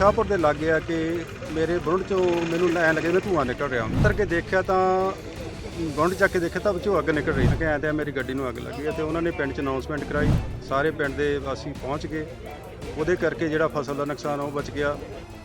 ਸ਼ਾਹਪੁਰ ਦੇ ਲਾਗੇ ਆ ਕਿ ਮੇਰੇ ਬੁਰੰਡ ਚੋਂ ਮੈਨੂੰ ਐਂ ਲੱਗੇ ਵੀ ਧੂਆਂ ਨਿਕਲ ਰਿਹਾ। ਉੱਤਰ ਕੇ ਦੇਖਿਆ ਤਾਂ ਬੁਰੰਡ ਚੱਕ ਕੇ ਦੇਖਿਆ ਤਾਂ ਵਿੱਚੋਂ ਅੱਗ ਨਿਕਲ ਰਹੀ। ਸੀ ਕਿ ਐਂ ਤੇ ਮੇਰੀ ਗੱਡੀ ਨੂੰ ਅੱਗ ਲੱਗੀ ਹੈ ਤੇ ਉਹਨਾਂ ਨੇ ਪਿੰਡ 'ਚ ਅਨਾਉਂਸਮੈਂਟ ਕਰਾਈ। ਸਾਰੇ ਪਿੰਡ ਦੇ ਵਾਸੀ ਪਹੁੰਚ ਗਏ। ਉਹਦੇ ਕਰਕੇ ਜਿਹੜਾ ਫਸਲ ਦਾ ਨੁਕਸਾਨ ਉਹ ਬਚ ਗਿਆ।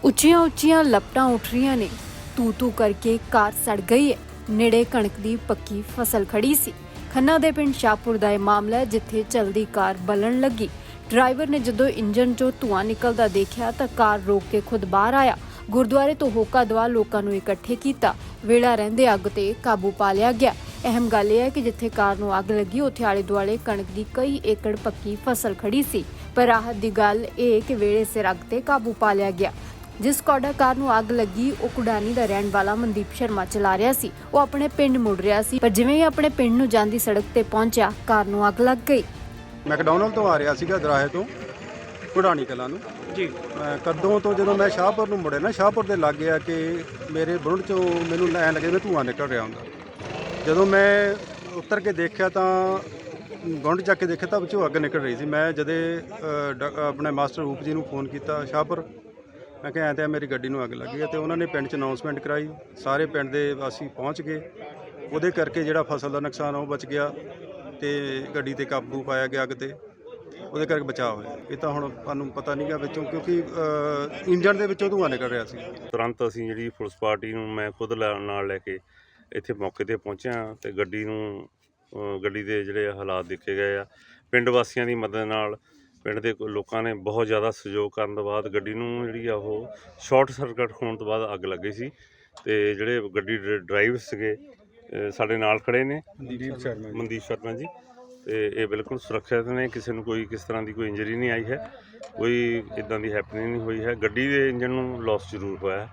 ਉੱਚੀਆਂ ਉੱਚੀਆਂ ਲਪਟਾਂ ਉੱਠ ਰਹੀਆਂ ਨੇ। ਤੂ ਤੂ ਕਰਕੇ ਕਾਰ ਸੜ ਗਈ ਹੈ। ਨੇੜੇ ਕਣਕ ਦੀ ਪੱਕੀ ਫਸਲ ਖੜੀ ਸੀ। ਖੰਨਾ ਦੇ ਪਿੰਡ ਸ਼ਾਹਪੁਰ ਦਾ ਇਹ ਮਾਮਲਾ ਹੈ, ਜਿੱਥੇ ਚਲਦੀ ਕਾਰ ਬਲਣ ਲੱਗੀ। ਡਰਾਈਵਰ ਨੇ ਜਦੋਂ ਇੰਜਨ 'ਚੋਂ ਧੂਆਂ ਨਿਕਲਦਾ ਦੇਖਿਆ ਤਾਂ ਕਾਰ ਰੋਕ ਕੇ ਖੁਦ ਬਾਹਰ ਆਇਆ। ਗੁਰਦੁਆਰੇ ਤੋਂ ਹੋਕਾ ਦਵਾ ਲੋਕਾਂ ਨੂੰ ਇਕੱਠੇ ਕੀਤਾ। ਵੇਲਾ ਰਹਿੰਦੇ ਅੱਗ ਤੇ ਕਾਬੂ ਪਾ ਲਿਆ ਗਿਆ। ਅਹਿਮ ਗੱਲ ਇਹ ਹੈ ਕਿ ਜਿੱਥੇ ਕਾਰ ਨੂੰ ਅੱਗ ਲੱਗੀ, ਉੱਥੇ ਆਲੇ ਦੁਆਲੇ ਕਣਕ ਦੀ ਕਈ ਏਕੜ ਪੱਕੀ ਫਸਲ ਖੜੀ ਸੀ। ਪਰ ਰਾਹਤ ਦੀ ਗੱਲ ਇਹ ਕਿ ਵੇਲੇ ਸਿਰ ਅੱਗ ਤੇ ਕਾਬੂ ਪਾ ਲਿਆ ਗਿਆ। ਜਿਸ ਕੋਡਾ ਕਾਰ ਨੂੰ ਅੱਗ ਲੱਗੀ, ਉਹ ਕੁੜਾਨੀ ਦਾ ਰਹਿਣ ਵਾਲਾ ਮਨਦੀਪ ਸ਼ਰਮਾ ਚਲਾ ਰਿਹਾ ਸੀ। ਉਹ ਆਪਣੇ ਪਿੰਡ ਮੁੜ ਰਿਹਾ ਸੀ, ਪਰ ਜਿਵੇਂ ਹੀ ਆਪਣੇ ਪਿੰਡ ਨੂੰ ਜਾਂਦੀ ਸੜਕ ਤੇ ਪਹੁੰਚਿਆ, ਕਾਰ ਨੂੰ ਅੱਗ ਲੱਗ ਗਈ। ਮੈਕਡੋਨਲਡ ਤੋਂ ਆ ਰਿਹਾ ਸੀਗਾ ਦਰਾਹੇ ਤੋਂ ਕੁੜਾਣੀ ਕਲਾਂ ਨੂੰ। ਜੀ। ਮੈਂ ਕਦੋਂ ਤੋਂ ਜਦੋਂ ਮੈਂ ਸ਼ਾਹਪੁਰ ਨੂੰ ਮੁੜਿਆ ਨਾ ਸ਼ਾਹਪੁਰ ਦੇ ਲਾਗੇ ਆ ਕਿ ਮੇਰੇ ਬੁਰੰਡ ਚੋਂ ਮੈਨੂੰ ਐਂ ਲੱਗੇ ਵੀ ਧੂਆਂ ਨਿਕਲ ਰਿਹਾ ਹੁੰਦਾ। ਜਦੋਂ ਮੈਂ ਉੱਤਰ ਕੇ ਦੇਖਿਆ ਤਾਂ ਗੁੰਡ ਚੱਕ ਕੇ ਦੇਖਿਆ ਤਾਂ ਵਿੱਚੋਂ ਅੱਗ ਨਿਕਲ ਰਹੀ ਸੀ। ਮੈਂ ਜਦੇ ਆਪਣੇ ਮਾਸਟਰ ਰੂਪ ਜੀ ਨੂੰ ਫੋਨ ਕੀਤਾ ਸ਼ਾਹਪੁਰ ਮੈਂ ਕਿਹਾ ਐਂ ਤੇ ਮੇਰੀ ਗੱਡੀ ਨੂੰ ਅੱਗ ਲੱਗੀ ਹੈ ਤੇ ਉਹਨਾਂ ਨੇ ਪਿੰਡ 'ਚ ਅਨਾਉਂਸਮੈਂਟ ਕਰਾਈ। ਸਾਰੇ ਪਿੰਡ ਦੇ ਵਾਸੀ ਪਹੁੰਚ ਗਏ। ਉਹਦੇ ਕਰਕੇ ਜਿਹੜਾ ਫਸਲ ਦਾ ਨੁਕਸਾਨ ਉਹ ਬਚ ਗਿਆ। ਤੇ ਗੱਡੀ ਤੇ ਕਾਬੂ ਪਾਇਆ ਗਿਆ ਅੱਗ ਤੇ ਉਹਦੇ ਕਰਕੇ ਬਚਾਅ ਹੋਇਆ। ਇਹ ਤਾਂ ਹੁਣ ਤੁਹਾਨੂੰ ਪਤਾ ਨਹੀਂਗਾ ਵਿੱਚੋਂ ਕਿਉਂਕਿ ਇੰਜਣ ਦੇ ਵਿੱਚੋਂ ਧੂੰਆਂ ਨਿਕਲ ਰਿਹਾ ਸੀ। ਤੁਰੰਤ ਅਸੀਂ ਜਿਹੜੀ ਪੁਲਿਸ ਪਾਰਟੀ ਨੂੰ ਮੈਂ ਖੁਦ ਲੈ- ਨਾਲ ਲੈ ਕੇ ਇੱਥੇ ਮੌਕੇ ਤੇ ਪਹੁੰਚਿਆ ਤੇ ਗੱਡੀ ਨੂੰ ਅ, ਗੱਡੀ ਦੇ ਜਿਹੜੇ ਹਾਲਾਤ ਦੇਖੇ ਗਏ ਆ। ਪਿੰਡ ਵਾਸੀਆਂ ਦੀ ਮਦਦ ਨਾਲ ਪਿੰਡ ਦੇ ਕੋ- ਲੋਕਾਂ ਨੇ ਬਹੁਤ ਜ਼ਿਆਦਾ ਸਹਿਯੋਗ ਕਰਨ ਤੋਂ ਬਾਅਦ ਗੱਡੀ ਨੂੰ ਜਿਹੜੀ ਆ ਉਹ ਸ਼ਾਰਟ ਸਰਕਟ ਹੋਣ ਤੋਂ ਬਾਅਦ ਅੱਗ ਲੱਗੀ ਸੀ ਤੇ ਜਿਹੜੇ ਗੱਡੀ ਡਰਾਈਵਰ ਸੀਗੇ ਅ, ਸਾਡੇ ਨਾਲ ਖੜੇ ਨੇ ਮਨਦੀਪ ਸ਼ਰਮਾ ਮਨਦੀਪ ਸ਼ਰਮਾ ਜੀ। ਤੇ ਇਹ ਬਿਲਕੁਲ ਸੁਰੱਖਿਅਤ ਨੇ ਕਿਸੇ ਨੂੰ ਕੋਈ ਕਿਸ ਤਰ੍ਹਾਂ ਦੀ ਕੋਈ ਇੰਜਰੀ ਨਹੀਂ ਆਈ ਹੈ। ਕੋਈ ਇਦਾਂ ਦੀ ਹੈਪਨਿੰਗ ਨਹੀਂ ਹੋਈ ਹੈ। ਗੱਡੀ ਦੇ ਇੰਜਨ ਨੂੰ ਲਾਸ ਜ਼ਰੂਰ ਹੋਇਆ ਹੈ।